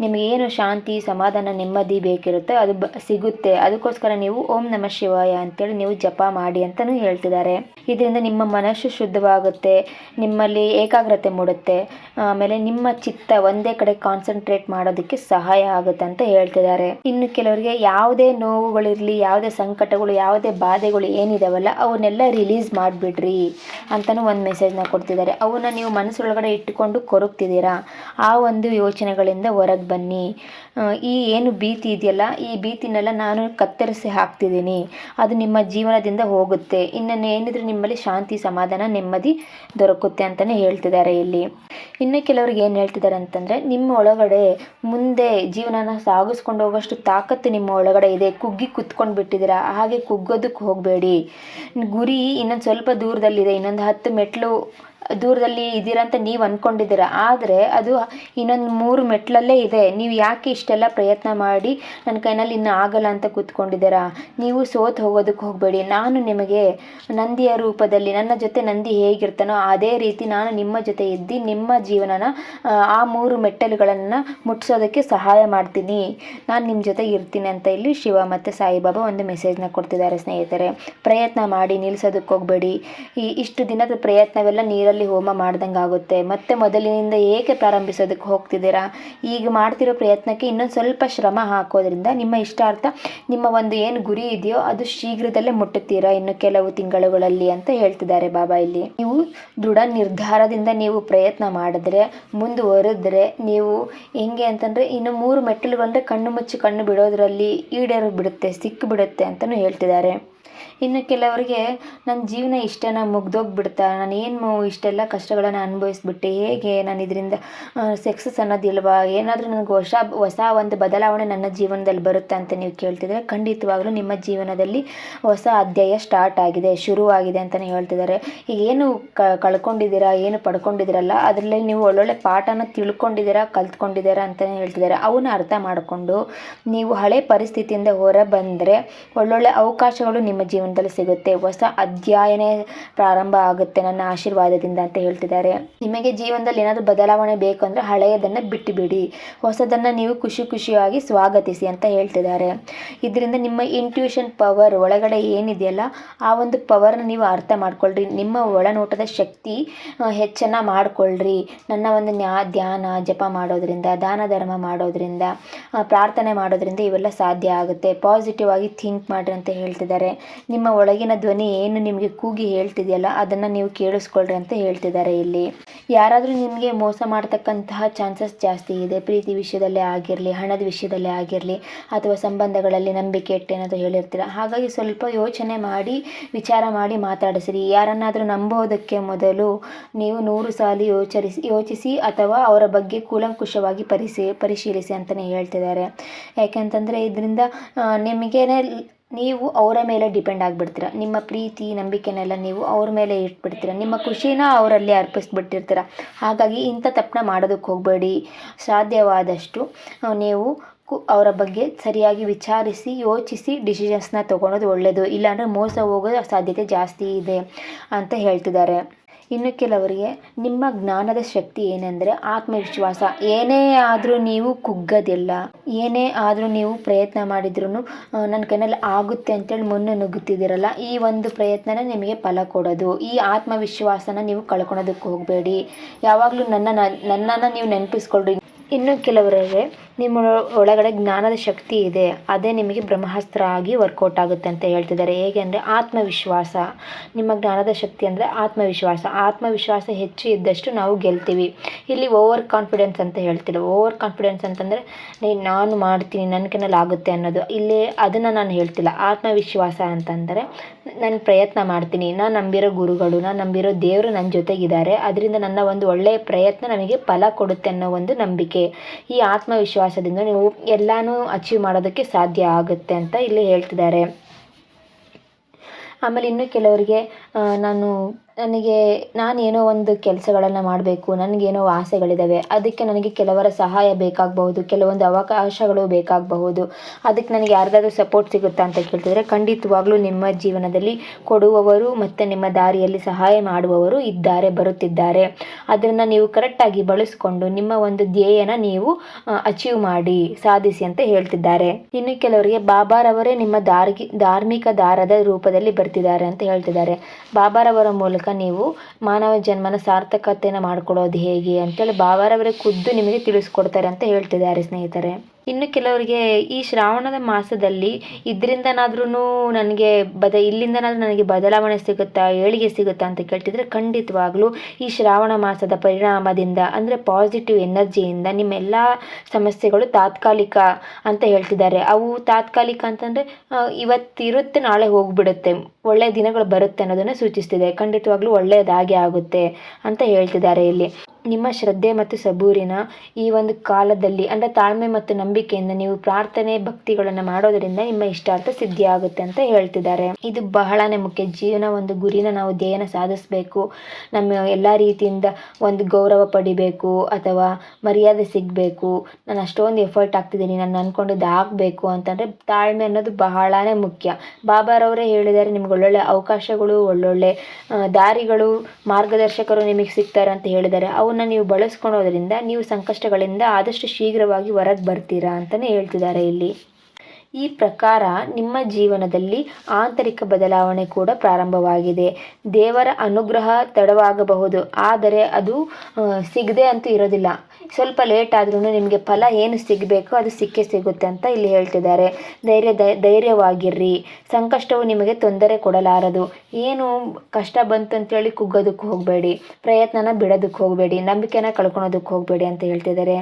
ನಿಮಗೇನು ಶಾಂತಿ, ಸಮಾಧಾನ, ನೆಮ್ಮದಿ ಬೇಕಿರುತ್ತೋ, ಅದು ಬ, ಸಿಗುತ್ತೆ. ಅದಕ್ಕೋಸ್ಕರ ನೀವು ಓಂ ನಮಃ ಶಿವಾಯ ಅಂತೇಳಿ ನೀವು ಜಪ ಮಾಡಿ ಅಂತಲೂ ಹೇಳ್ತಿದ್ದಾರೆ. ಇದರಿಂದ ನಿಮ್ಮ ಮನಸ್ಸು ಶುದ್ಧವಾಗುತ್ತೆ, ನಿಮ್ಮಲ್ಲಿ ಏಕಾಗ್ರತೆ ಮೂಡುತ್ತೆ. ಆಮೇಲೆ ನಿಮ್ಮ ಚಿತ್ತ ಒಂದೇ ಕಡೆ ಕಾನ್ಸಂಟ್ರೇಟ್ ಮಾಡೋದಕ್ಕೆ ಸಹಾಯ ಆಗುತ್ತೆ ಅಂತ ಹೇಳ್ತಿದ್ದಾರೆ. ಇನ್ನು ಕೆಲವರಿಗೆ ಯಾವುದೇ ನೋವುಗಳಿರಲಿ, ಯಾವುದೇ ಸಂಕಟಗಳು ಯಾವುದೇ ಬಾಧೆಗಳು ಏನಿದಾವಲ್ಲ, ಅವನ್ನೆಲ್ಲ ರಿಲೀಸ್ ಮಾಡಿಬಿಡ್ರಿ ಅಂತಲೂ ಒಂದು ಮೆಸೇಜ್ನ ಕೊಡ್ತಿದ್ದಾರೆ ಅವನ್ನ ನೀವು ಮನಸ್ಸೊಳಗಡೆ ಇಟ್ಟುಕೊಂಡು ಕೊರಗ್ತಿದ್ದೀರಾ? ಆ ಒಂದು ಯೋಚನೆಗಳಿಂದ ಹೊರಗೆ ಬನ್ನಿ. ಈ ಏನು ಭೀತಿ ಇದೆಯಲ್ಲ, ಈ ಭೀತಿನೆಲ್ಲ ನಾನು ಕತ್ತರಿಸಿ ಹಾಕ್ತಿದ್ದೀನಿ. ಅದು ನಿಮ್ಮ ಜೀವನದಿಂದ ಹೋಗುತ್ತೆ. ಇನ್ನು ಏನಿದ್ರೆ ನಿಮ್ಮಲ್ಲಿ ಶಾಂತಿ, ಸಮಾಧಾನ, ನೆಮ್ಮದಿ ದೊರಕುತ್ತೆ ಅಂತಲೇ ಹೇಳ್ತಿದ್ದಾರೆ ಇಲ್ಲಿ. ಇನ್ನು ಕೆಲವ್ರಿಗೆ ಏನು ಹೇಳ್ತಿದ್ದಾರೆ ಅಂತಂದರೆ, ನಿಮ್ಮ ಒಳಗಡೆ ಮುಂದೆ ಜೀವನನ ಸಾಗಿಸ್ಕೊಂಡು ಹೋಗೋಷ್ಟು ತಾಕತ್ತು ನಿಮ್ಮ ಒಳಗಡೆ ಇದೆ. ಕುಗ್ಗಿ ಕುತ್ಕೊಂಡು ಬಿಟ್ಟಿದ್ದೀರಾ ಹಾಗೆ ಕುಗ್ಗೋದಕ್ಕೆ ಹೋಗಬೇಡಿ. ಗುರಿ ಇನ್ನೊಂದು ಸ್ವಲ್ಪ ದೂರದಲ್ಲಿದೆ, ಇನ್ನೊಂದು ಹತ್ತು ಮೆಟ್ಲು ದೂರದಲ್ಲಿ ಇದ್ದೀರಾ ಅಂತ ನೀವು ಅಂದ್ಕೊಂಡಿದ್ದೀರ ಆದರೆ ಅದು ಇನ್ನೊಂದು ಮೂರು ಮೆಟ್ಲಲ್ಲೇ ಇದೆ. ನೀವು ಯಾಕೆ ಇಷ್ಟೆಲ್ಲ ಪ್ರಯತ್ನ ಮಾಡಿ ನನ್ನ ಕೈನಲ್ಲಿ ಇನ್ನು ಆಗಲ್ಲ ಅಂತ ಕೂತ್ಕೊಂಡಿದ್ದೀರಾ? ನೀವು ಸೋತು ಹೋಗೋದಕ್ಕೆ ಹೋಗಬೇಡಿ. ನಾನು ನಿಮಗೆ ನಂದಿಯ ರೂಪದಲ್ಲಿ, ನನ್ನ ಜೊತೆ ನಂದಿ ಹೇಗಿರ್ತಾನೋ ಅದೇ ರೀತಿ ನಾನು ನಿಮ್ಮ ಜೊತೆ ಇದ್ದು ನಿಮ್ಮ ಜೀವನನ, ಆ ಮೂರು ಮೆಟ್ಟಲುಗಳನ್ನು ಮುಟ್ಟಿಸೋದಕ್ಕೆ ಸಹಾಯ ಮಾಡ್ತೀನಿ. ನಾನು ನಿಮ್ಮ ಜೊತೆ ಇರ್ತೀನಿ ಅಂತ ಇಲ್ಲಿ ಶಿವ ಮತ್ತು ಸಾಯಿಬಾಬಾ ಒಂದು ಮೆಸೇಜ್ನ ಕೊಡ್ತಿದ್ದಾರೆ ಸ್ನೇಹಿತರೆ. ಪ್ರಯತ್ನ ಮಾಡಿ ನಿಲ್ಲಿಸೋದಕ್ಕೆ ಹೋಗಬೇಡಿ. ಈ ಇಷ್ಟು ದಿನದ ಪ್ರಯತ್ನವೆಲ್ಲ ನೀರಲ್ಲಿ ಅಲ್ಲಿ ಹೋಮ ಆಗುತ್ತೆ ಮತ್ತೆ ಮೊದಲಿನಿಂದ ಏಕೆ ಪ್ರಾರಂಭಿಸೋದಕ್ಕೆ ಹೋಗ್ತಿದ್ದೀರಾ? ಈಗ ಮಾಡ್ತಿರೋ ಪ್ರಯತ್ನಕ್ಕೆ ಇನ್ನೊಂದು ಸ್ವಲ್ಪ ಶ್ರಮ ಹಾಕೋದ್ರಿಂದ ನಿಮ್ಮ ಇಷ್ಟಾರ್ಥ, ನಿಮ್ಮ ಒಂದು ಏನು ಗುರಿ ಇದೆಯೋ ಅದು ಶೀಘ್ರದಲ್ಲೇ ಮುಟ್ಟುತ್ತೀರಾ ಇನ್ನು ಕೆಲವು ತಿಂಗಳುಗಳಲ್ಲಿ ಅಂತ ಹೇಳ್ತಿದ್ದಾರೆ ಬಾಬಾ ಇಲ್ಲಿ. ನೀವು ದೃಢ ನಿರ್ಧಾರದಿಂದ ನೀವು ಪ್ರಯತ್ನ ಮಾಡಿದ್ರೆ, ಮುಂದುವರೆದ್ರೆ ನೀವು ಹೆಂಗೆ ಅಂತಂದರೆ ಇನ್ನು ಮೂರು ಮೆಟ್ಟಿಲುಗಳಂದ್ರೆ ಕಣ್ಣು ಮುಚ್ಚಿ ಕಣ್ಣು ಬಿಡೋದ್ರಲ್ಲಿ ಈಡೇರು ಬಿಡುತ್ತೆ ಸಿಕ್ಕು ಬಿಡುತ್ತೆ ಅಂತಲೂ ಹೇಳ್ತಿದ್ದಾರೆ. ಇನ್ನು ಕೆಲವರಿಗೆ ನನ್ನ ಜೀವನ ಇಷ್ಟೇನ ಮುಗ್ದೋಗ್ಬಿಡ್ತಾ, ನಾನು ಏನು ಇಷ್ಟೆಲ್ಲ ಕಷ್ಟಗಳನ್ನು ಅನುಭವಿಸ್ಬಿಟ್ಟೆ, ಹೇಗೆ ನಾನು ಇದರಿಂದ ಸಕ್ಸಸ್ ಅನ್ನೋದಿಲ್ವಾ ಏನಾದರೂ ನನಗೆ ಹೊಸ ಹೊಸ ಒಂದು ಬದಲಾವಣೆ ನನ್ನ ಜೀವನದಲ್ಲಿ ಬರುತ್ತೆ ಅಂತ ನೀವು ಕೇಳ್ತಿದ್ರೆ, ಖಂಡಿತವಾಗ್ಲೂ ನಿಮ್ಮ ಜೀವನದಲ್ಲಿ ಹೊಸ ಅಧ್ಯಾಯ ಸ್ಟಾರ್ಟ್ ಆಗಿದೆ, ಶುರುವಾಗಿದೆ ಅಂತಲೇ ಹೇಳ್ತಿದ್ದಾರೆ. ಈಗ ಏನು ಕಳ್ಕೊಂಡಿದ್ದೀರಾ, ಏನು ಪಡ್ಕೊಂಡಿದ್ದೀರಲ್ಲ, ಅದರಲ್ಲಿ ನೀವು ಒಳ್ಳೊಳ್ಳೆ ಪಾಠನ ತಿಳ್ಕೊಂಡಿದ್ದೀರಾ, ಕಲ್ತ್ಕೊಂಡಿದ್ದೀರಾ ಅಂತಲೇ ಹೇಳ್ತಿದ್ದಾರೆ. ಅವನ್ನ ಅರ್ಥ ಮಾಡಿಕೊಂಡು ನೀವು ಹಳೆ ಪರಿಸ್ಥಿತಿಯಿಂದ ಹೊರ ಬಂದರೆ ಒಳ್ಳೊಳ್ಳೆ ಅವಕಾಶಗಳು ನಿಮ್ಮ ಜೀವನದಲ್ಲಿ ಸಿಗುತ್ತೆ. ಹೊಸ ಅಧ್ಯಯನ ಪ್ರಾರಂಭ ಆಗುತ್ತೆ ನನ್ನ ಆಶೀರ್ವಾದದಿಂದ ಅಂತ ಹೇಳ್ತಿದ್ದಾರೆ. ನಿಮಗೆ ಜೀವನದಲ್ಲಿ ಏನಾದರೂ ಬದಲಾವಣೆ ಬೇಕು ಅಂದರೆ ಹಳೆಯದನ್ನು ಬಿಟ್ಟುಬಿಡಿ ಹೊಸದನ್ನು ನೀವು ಖುಷಿ ಖುಷಿಯಾಗಿ ಸ್ವಾಗತಿಸಿ ಅಂತ ಹೇಳ್ತಿದ್ದಾರೆ. ಇದರಿಂದ ನಿಮ್ಮ ಇಂಟ್ಯೂಷನ್ ಪವರ್ ಒಳಗಡೆ ಏನಿದೆಯಲ್ಲ, ಆ ಒಂದು ಪವರ್ನ ನೀವು ಅರ್ಥ ಮಾಡ್ಕೊಳ್ರಿ. ನಿಮ್ಮ ಒಳನೋಟದ ಶಕ್ತಿ ಹೆಚ್ಚನ್ನು ಮಾಡಿಕೊಳ್ಳ್ರಿ ನನ್ನ ಒಂದು ನ್ಯಾ, ಧ್ಯಾನ, ಜಪ ಮಾಡೋದ್ರಿಂದ, ದಾನ ಧರ್ಮ ಮಾಡೋದ್ರಿಂದ ಪ್ರಾರ್ಥನೆ ಮಾಡೋದ್ರಿಂದ ಇವೆಲ್ಲ ಸಾಧ್ಯ ಆಗುತ್ತೆ. ಪಾಸಿಟಿವ್ ಆಗಿ ಥಿಂಕ್ ಮಾಡಿರಿ ಅಂತ ಹೇಳ್ತಿದ್ದಾರೆ. ನಿಮ್ಮ ಒಳಗಿನ ಧ್ವನಿ ಏನು ನಿಮಗೆ ಕೂಗಿ ಹೇಳ್ತಿದೆಯಲ್ಲ, ಅದನ್ನು ನೀವು ಕೇಳಿಸ್ಕೊಳ್ರಿ ಅಂತ ಹೇಳ್ತಿದ್ದಾರೆ ಇಲ್ಲಿ. ಯಾರಾದರೂ ನಿಮಗೆ ಮೋಸ ಮಾಡ್ತಕ್ಕಂತಹ ಚಾನ್ಸಸ್ ಜಾಸ್ತಿ ಇದೆ, ಪ್ರೀತಿ ವಿಷಯದಲ್ಲೇ ಆಗಿರಲಿ, ಹಣದ ವಿಷಯದಲ್ಲೇ ಆಗಿರಲಿ, ಅಥವಾ ಸಂಬಂಧಗಳಲ್ಲಿ ನಂಬಿಕೆ ಇಟ್ಟೇನಾದರೂ ಹೇಳಿರ್ತೀರ? ಹಾಗಾಗಿ ಸ್ವಲ್ಪ ಯೋಚನೆ ಮಾಡಿ, ವಿಚಾರ ಮಾಡಿ ಮಾತಾಡಿಸಿರಿ. ಯಾರನ್ನಾದರೂ ನಂಬೋದಕ್ಕೆ ಮೊದಲು ನೀವು ನೂರು ಸಾಲ ಯೋಚರಿಸಿ, ಯೋಚಿಸಿ ಅಥವಾ ಅವರ ಬಗ್ಗೆ ಕೂಲಂಕುಷವಾಗಿ ಪರಿಸಿ, ಪರಿಶೀಲಿಸಿ ಅಂತಲೇ ಹೇಳ್ತಿದ್ದಾರೆ. ಯಾಕೆಂತಂದರೆ ಇದರಿಂದ ನಿಮಗೇನೆ ನೀವು ಅವರ ಮೇಲೆ ಡಿಪೆಂಡ್ ಆಗಿಬಿಡ್ತೀರ? ನಿಮ್ಮ ಪ್ರೀತಿ, ನಂಬಿಕೆನೆಲ್ಲ ನೀವು ಅವ್ರ ಮೇಲೆ ಇಟ್ಬಿಡ್ತೀರ? ನಿಮ್ಮ ಖುಷಿನ ಅವರಲ್ಲಿ ಅರ್ಪಿಸ್ಬಿಟ್ಟಿರ್ತೀರ? ಹಾಗಾಗಿ ಇಂಥ ತಪ್ಪನ್ನ ಮಾಡೋದಕ್ಕೆ ಹೋಗಬೇಡಿ. ಸಾಧ್ಯವಾದಷ್ಟು ನೀವು ಅವರ ಬಗ್ಗೆ ಸರಿಯಾಗಿ ವಿಚಾರಿಸಿ, ಯೋಚಿಸಿ ಡಿಸಿಷನ್ಸ್ನ ತೊಗೊಳೋದು ಒಳ್ಳೆಯದು ಇಲ್ಲಾಂದರೆ ಮೋಸ ಹೋಗೋ ಸಾಧ್ಯತೆ ಜಾಸ್ತಿ ಇದೆ ಅಂತ ಹೇಳ್ತಿದ್ದಾರೆ. ಇನ್ನು ಕೆಲವರಿಗೆ ನಿಮ್ಮ ಜ್ಞಾನದ ಶಕ್ತಿ ಏನೆಂದರೆ ಆತ್ಮವಿಶ್ವಾಸ. ಏನೇ ಆದರೂ ನೀವು ಕುಗ್ಗೋದಿಲ್ಲ. ಏನೇ ಆದರೂ ನೀವು ಪ್ರಯತ್ನ ಮಾಡಿದ್ರೂ ನನ್ನ ಕೈನಲ್ಲಿ ಆಗುತ್ತೆ ಅಂತೇಳಿ ಮುನ್ನ ನುಗ್ಗುತ್ತಿದ್ದೀರಲ್ಲ, ಈ ಒಂದು ಪ್ರಯತ್ನನ ನಿಮಗೆ ಫಲ ಕೊಡೋದು. ಈ ಆತ್ಮವಿಶ್ವಾಸನ ನೀವು ಕಳ್ಕೊಳೋದಕ್ಕೆ ಹೋಗಬೇಡಿ. ಯಾವಾಗಲೂ ನನ್ನ ನನ್ನನ್ನು ನೀವು ನೆನಪಿಸ್ಕೊಳ್ರಿ. ಇನ್ನು ಕೆಲವರಿಗೆ ನಿಮ್ಮ ಒಳಗಡೆ ಜ್ಞಾನದ ಶಕ್ತಿ ಇದೆ. ಅದೇ ನಿಮಗೆ ಬ್ರಹ್ಮಾಸ್ತ್ರ ಆಗಿ ವರ್ಕೌಟ್ ಆಗುತ್ತೆ ಅಂತ ಹೇಳ್ತಿದ್ದಾರೆ. ಹೇಗೆ ಅಂದರೆ ಆತ್ಮವಿಶ್ವಾಸ. ನಿಮ್ಮ ಜ್ಞಾನದ ಶಕ್ತಿ ಅಂದರೆ ಆತ್ಮವಿಶ್ವಾಸ. ಆತ್ಮವಿಶ್ವಾಸ ಹೆಚ್ಚು ಇದ್ದಷ್ಟು ನಾವು ಗೆಲ್ತೀವಿ. ಇಲ್ಲಿ ಓವರ್ ಕಾನ್ಫಿಡೆನ್ಸ್ ಅಂತ ಹೇಳ್ತಿಲ್ಲ. ಓವರ್ ಕಾನ್ಫಿಡೆನ್ಸ್ ಅಂತಂದರೆ ನಾನು ಮಾಡ್ತೀನಿ ನನ್ನ ಕೈನಲ್ಲಿ ಆಗುತ್ತೆ ಅನ್ನೋದು. ಇಲ್ಲಿ ಅದನ್ನು ನಾನು ಹೇಳ್ತಿಲ್ಲ. ಆತ್ಮವಿಶ್ವಾಸ ಅಂತಂದರೆ ನಾನು ಪ್ರಯತ್ನ ಮಾಡ್ತೀನಿ. ನಾನು ನಂಬಿರೋ ಗುರುಗಳು ನಾನು ನಂಬಿರೋ ದೇವರು ನನ್ನ ಜೊತೆಗಿದ್ದಾರೆ. ಅದರಿಂದ ನನ್ನ ಒಂದು ಒಳ್ಳೆಯ ಪ್ರಯತ್ನ ನನಗೆ ಫಲ ಕೊಡುತ್ತೆ ಅನ್ನೋ ಒಂದು ನಂಬಿಕೆ. ಈ ಆತ್ಮವಿಶ್ವಾಸದಿಂದ ನೀವು ಎಲ್ಲನೂ ಅಚೀವ್ ಮಾಡೋದಕ್ಕೆ ಸಾಧ್ಯ ಆಗುತ್ತೆ ಅಂತ ಇಲ್ಲಿ ಹೇಳ್ತಿದ್ದಾರೆ. ಆಮೇಲೆ ಇನ್ನು ಕೆಲವರಿಗೆ ನಾನು ನನಗೆ ನಾನೇನೋ ಒಂದು ಕೆಲಸಗಳನ್ನು ಮಾಡಬೇಕು, ನನಗೇನೋ ಆಸೆಗಳಿದ್ದಾವೆ ಅದಕ್ಕೆ ನನಗೆ ಕೆಲವರ ಸಹಾಯ ಬೇಕಾಗಬಹುದು, ಕೆಲವೊಂದು ಅವಕಾಶಗಳು ಬೇಕಾಗಬಹುದು, ಅದಕ್ಕೆ ನನಗೆ ಯಾರ್ದಾದ್ರೂ ಸಪೋರ್ಟ್ ಸಿಗುತ್ತಾ ಅಂತ ಕೇಳ್ತಿದ್ರೆ ಖಂಡಿತವಾಗ್ಲೂ ನಿಮ್ಮ ಜೀವನದಲ್ಲಿ ಕೊಡುವವರು ಮತ್ತು ನಿಮ್ಮ ದಾರಿಯಲ್ಲಿ ಸಹಾಯ ಮಾಡುವವರು ಇದ್ದಾರೆ, ಬರುತ್ತಿದ್ದಾರೆ. ಅದನ್ನು ನೀವು ಕರೆಕ್ಟಾಗಿ ಬಳಸಿಕೊಂಡು ನಿಮ್ಮ ಒಂದು ಧ್ಯೇಯನ ನೀವು ಅಚೀವ್ ಮಾಡಿ, ಸಾಧಿಸಿ ಅಂತ ಹೇಳ್ತಿದ್ದಾರೆ. ಇನ್ನು ಕೆಲವರಿಗೆ ಬಾಬಾರವರೇ ನಿಮ್ಮ ದಾರ್ಗಿ, ಧಾರ್ಮಿಕ ದಾರದ ರೂಪದಲ್ಲಿ ಬರ್ತಿದ್ದಾರೆ ಅಂತ ಹೇಳ್ತಿದ್ದಾರೆ. ಬಾಬಾರವರ ಮೂಲಕ ನೀವು ಮಾನವ ಜನ್ಮನ ಸಾರ್ಥಕತೆಯನ್ನು ಮಾಡ್ಕೊಳ್ಳೋದು ಹೇಗೆ ಅಂತೇಳಿ ಬಾಬಾರವರೇ ಖುದ್ದು ನಿಮಗೆ ತಿಳಿಸ್ಕೊಡ್ತಾರೆ ಅಂತ ಹೇಳ್ತಿದ್ದಾರೆ ಸ್ನೇಹಿತರೆ. ಇನ್ನು ಕೆಲವರಿಗೆ ಈ ಶ್ರಾವಣದ ಮಾಸದಲ್ಲಿ ಇದರಿಂದನಾದ್ರೂ ನನಗೆ ಬದ, ಇಲ್ಲಿಂದನಾದ್ರೂ ನನಗೆ ಬದಲಾವಣೆ ಸಿಗುತ್ತಾ, ಏಳಿಗೆ ಸಿಗುತ್ತಾ ಅಂತ ಕೇಳ್ತಿದ್ರೆ ಖಂಡಿತವಾಗ್ಲೂ ಈ ಶ್ರಾವಣ ಮಾಸದ ಪರಿಣಾಮದಿಂದ, ಅಂದರೆ ಪಾಸಿಟಿವ್ ಎನರ್ಜಿಯಿಂದ ನಿಮ್ಮೆಲ್ಲ ಸಮಸ್ಯೆಗಳು ತಾತ್ಕಾಲಿಕ ಅಂತ ಹೇಳ್ತಿದ್ದಾರೆ. ಅವು ತಾತ್ಕಾಲಿಕ ಅಂತಂದರೆ ಇವತ್ತಿರುತ್ತೆ, ನಾಳೆ ಹೋಗ್ಬಿಡುತ್ತೆ ಒಳ್ಳೆಯ ದಿನಗಳು ಬರುತ್ತೆ ಅನ್ನೋದನ್ನು ಸೂಚಿಸ್ತಿದೆ. ಖಂಡಿತವಾಗ್ಲೂ ಒಳ್ಳೆಯದಾಗಿ ಆಗುತ್ತೆ ಅಂತ ಹೇಳ್ತಿದ್ದಾರೆ ಇಲ್ಲಿ. ನಿಮ್ಮ ಶ್ರದ್ಧೆ ಮತ್ತು ಸಬೂರಿನ ಈ ಒಂದು ಕಾಲದಲ್ಲಿ, ಅಂದರೆ ತಾಳ್ಮೆ ಮತ್ತು ನಂಬಿಕೆಯಿಂದ ನೀವು ಪ್ರಾರ್ಥನೆ ಭಕ್ತಿಗಳನ್ನು ಮಾಡೋದರಿಂದ ನಿಮ್ಮ ಇಷ್ಟಾರ್ಥ ಸಿದ್ಧಿಯಾಗುತ್ತೆ ಅಂತ ಹೇಳ್ತಿದ್ದಾರೆ. ಇದು ಬಹಳನೇ ಮುಖ್ಯ. ಜೀವನ ಒಂದು ಗುರಿನ ನಾವು ಧ್ಯೇಯನ ಸಾಧಿಸಬೇಕು. ನಮ್ಮ ಎಲ್ಲ ರೀತಿಯಿಂದ ಒಂದು ಗೌರವ ಪಡಿಬೇಕು ಅಥವಾ ಮರ್ಯಾದೆ ಸಿಗಬೇಕು. ನಾನು ಅಷ್ಟೊಂದು ಎಫರ್ಟ್ ಆಗ್ತಿದ್ದೀನಿ, ನಾನು ಅಂದ್ಕೊಂಡಿದ್ದು ಆಗಬೇಕು ಅಂತಂದರೆ ತಾಳ್ಮೆ ಅನ್ನೋದು ಬಹಳನೇ ಮುಖ್ಯ. ಬಾಬಾರವರೇ ಹೇಳಿದ್ದಾರೆ, ನಿಮ್ಗೆ ಒಳ್ಳೊಳ್ಳೆ ಅವಕಾಶಗಳು, ಒಳ್ಳೊಳ್ಳೆ ದಾರಿಗಳು, ಮಾರ್ಗದರ್ಶಕರು ನಿಮಗೆ ಸಿಗ್ತಾರೆ ಅಂತ ಹೇಳಿದ್ದಾರೆ. ಅವನ್ನ ನೀವು ಬಳಸ್ಕೊಳೋದ್ರಿಂದ ನೀವು ಸಂಕಷ್ಟಗಳಿಂದ ಆದಷ್ಟು ಶೀಘ್ರವಾಗಿ ಹೊರಗೆ ಬರ್ತೀರಾ ಅಂತಲೇ ಹೇಳ್ತಿದ್ದಾರೆ ಇಲ್ಲಿ. ಈ ಪ್ರಕಾರ ನಿಮ್ಮ ಜೀವನದಲ್ಲಿ ಆಂತರಿಕ ಬದಲಾವಣೆ ಕೂಡ ಪ್ರಾರಂಭವಾಗಿದೆ. ದೇವರ ಅನುಗ್ರಹ ತಡವಾಗಬಹುದು, ಆದರೆ ಅದು ಸಿಗದೆ ಅಂತೂ ಇರೋದಿಲ್ಲ. ಸ್ವಲ್ಪ ಲೇಟ್ ಆದ್ರೂ ನಿಮಗೆ ಫಲ ಏನು ಸಿಗಬೇಕೋ ಅದು ಸಿಕ್ಕೇ ಸಿಗುತ್ತೆ ಅಂತ ಇಲ್ಲಿ ಹೇಳ್ತಿದ್ದಾರೆ. ಧೈರ್ಯ ಧೈರ್ಯವಾಗಿರ್ರಿ. ಸಂಕಷ್ಟವು ನಿಮಗೆ ತೊಂದರೆ ಕೊಡಲಾರದು. ಏನು ಕಷ್ಟ ಬಂತು ಅಂತೇಳಿ ಕುಗ್ಗೋದಕ್ಕೆ ಹೋಗಬೇಡಿ. ಪ್ರಯತ್ನನ ಬಿಡೋದಕ್ಕೆ ಹೋಗಬೇಡಿ. ನಂಬಿಕೆನ ಕಳ್ಕೊಳೋದಕ್ಕೆ ಹೋಗಬೇಡಿ ಅಂತ ಹೇಳ್ತಿದ್ದಾರೆ.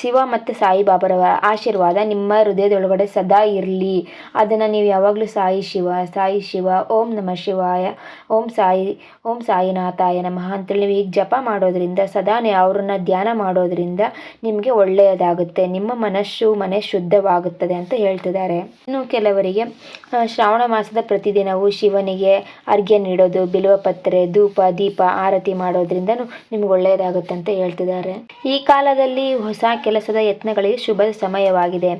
ಶಿವ ಮತ್ತು ಸಾಯಿಬಾಬರ ಆಶೀರ್ವಾದ ನಿಮ್ಮ ಹೃದಯದೊಳಗಡೆ ಸದಾ ಇರಲಿ. ಅದನ್ನು ನೀವು ಯಾವಾಗಲೂ ಸಾಯಿ ಶಿವ ಸಾಯಿ ಶಿವ, ಓಂ ನಮಃ ಶಿವಾಯ, ಓಂ ಸಾಯಿ, ಓಂ ಸಾಯಿನಾಥಾಯ ನಮಃ ಅಂತೇಳಿ ನೀವು ಈಗ ಜಪ ಮಾಡೋದ್ರಿಂದ ಸದಾ ಅವ್ರನ್ನ ಧ್ಯಾನ ಮಾಡೋದ್ರಿಂದ ನಿಮಗೆ ಒಳ್ಳೆಯದಾಗುತ್ತೆ. ನಿಮ್ಮ ಮನಸ್ಸು ಮನೆ ಶುದ್ಧವಾಗುತ್ತದೆ ಅಂತ ಹೇಳ್ತಿದ್ದಾರೆ. ಇನ್ನು ಕೆಲವರಿಗೆ ಶ್ರಾವಣ ಮಾಸದ ಪ್ರತಿದಿನವೂ ಶಿವನಿಗೆ ಅರ್ಘ್ಯ ನೀಡೋದು ಬಿಲ್ವಪತ್ರೆ ಧೂಪ, ದೀಪ ಆರತಿ ಮಾಡೋದ್ರಿಂದ ನಿಮ್ಗೆ ಒಳ್ಳೆಯದಾಗುತ್ತೆ ಅಂತ ಹೇಳ್ತಿದ್ದಾರೆ. ಈ ಕಾಲದಲ್ಲಿ ಹೊಸ ಕೆಲಸದ ಯತ್ನಗಳಿಗೆ ಶುಭ ಸಮಯವಾಗಿದೆ.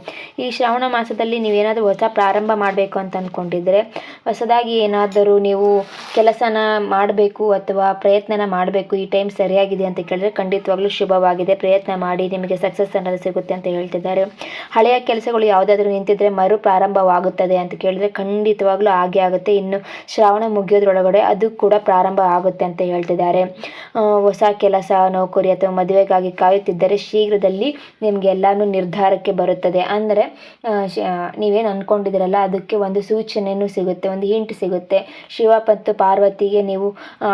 ಈ ಶ್ರಾವಣ ಮಾಸದಲ್ಲಿ ನೀವೇನಾದರೂ ಹೊಸ ಪ್ರಾರಂಭ ಮಾಡಬೇಕು ಅಂತ ಅಂದ್ಕೊಂಡಿದ್ರೆ ಹೊಸದಾಗಿ ಏನಾದರೂ ನೀವು ಕೆಲಸನ ಮಾಡಬೇಕು ಅಥವಾ ಪ್ರಯತ್ನನ ಮಾಡಬೇಕು, ಈ ಟೈಮ್ ಸರಿಯಾಗಿದೆ ಅಂತ ಕೇಳಿದ್ರೆ ಖಂಡಿತವಾಗ್ಲೂ ಶುಭವಾಗಿದೆ. ಪ್ರಯತ್ನ ಮಾಡಿ ನಿಮಗೆ ಸಕ್ಸಸ್ ಅನ್ನೋದು ಸಿಗುತ್ತೆ ಅಂತ ಹೇಳ್ತಿದ್ದಾರೆ. ಹಳೆಯ ಕೆಲಸಗಳು ಯಾವುದಾದ್ರೂ ನಿಂತಿದ್ರೆ ಮರು ಪ್ರಾರಂಭವಾಗುತ್ತದೆ ಅಂತ ಕೇಳಿದ್ರೆ ಖಂಡಿತವಾಗ್ಲೂ ಹಾಗೆ ಆಗುತ್ತೆ. ಇನ್ನು ಶ್ರಾವಣ ಮುಗಿಯೋದ್ರೊಳಗಡೆ ಅದು ಕೂಡ ಪ್ರಾರಂಭ ಆಗುತ್ತೆ ಅಂತ ಹೇಳ್ತಿದ್ದಾರೆ. ಹೊಸ ಕೆಲಸ, ನೌಕರಿ ಅಥವಾ ಮದುವೆಗಾಗಿ ಕಾಯುತ್ತಿದ್ದರೆ ಶೀಘ್ರದಲ್ಲಿ ನಿಮಗೆ ಎಲ್ಲಾನು ನಿರ್ಧಾರಕ್ಕೆ ಬರುತ್ತದೆ. ಅಂದರೆ ನೀವೇನು ಅಂದ್ಕೊಂಡಿದ್ದೀರಲ್ಲ ಅದಕ್ಕೆ ಒಂದು ಸೂಚನೆಯೂ ಸಿಗುತ್ತೆ, ಒಂದು ಹಿಂಟ್ ಸಿಗುತ್ತೆ. ಶಿವ ಮತ್ತು ಪಾರ್ವತಿಗೆ ನೀವು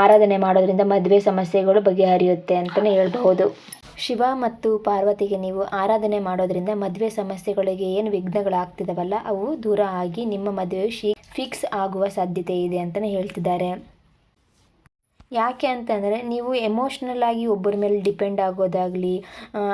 ಆರಾಧನೆ ಮಾಡೋದ್ರಿಂದ ಮದುವೆ ಸಮಸ್ಯೆಗಳು ಬಗೆಹರಿಯುತ್ತೆ ಅಂತಲೇ ಹೇಳ್ಬಹುದು. ಶಿವ ಮತ್ತು ಪಾರ್ವತಿಗೆ ನೀವು ಆರಾಧನೆ ಮಾಡೋದ್ರಿಂದ ಮದುವೆ ಸಮಸ್ಯೆಗಳಿಗೆ ಏನು ವಿಘ್ನಗಳಾಗ್ತಿದಾವಲ್ಲ, ಅವು ದೂರ ಆಗಿ ನಿಮ್ಮ ಮದುವೆ ಶಿ, ಫಿಕ್ಸ್ ಆಗುವ ಸಾಧ್ಯತೆ ಇದೆ ಅಂತಲೇ ಹೇಳ್ತಿದ್ದಾರೆ. ಯಾಕೆ ಅಂತಂದರೆ, ನೀವು ಎಮೋಷ್ನಲ್ ಆಗಿ ಒಬ್ಬರ ಮೇಲೆ ಡಿಪೆಂಡ್ ಆಗೋದಾಗಲಿ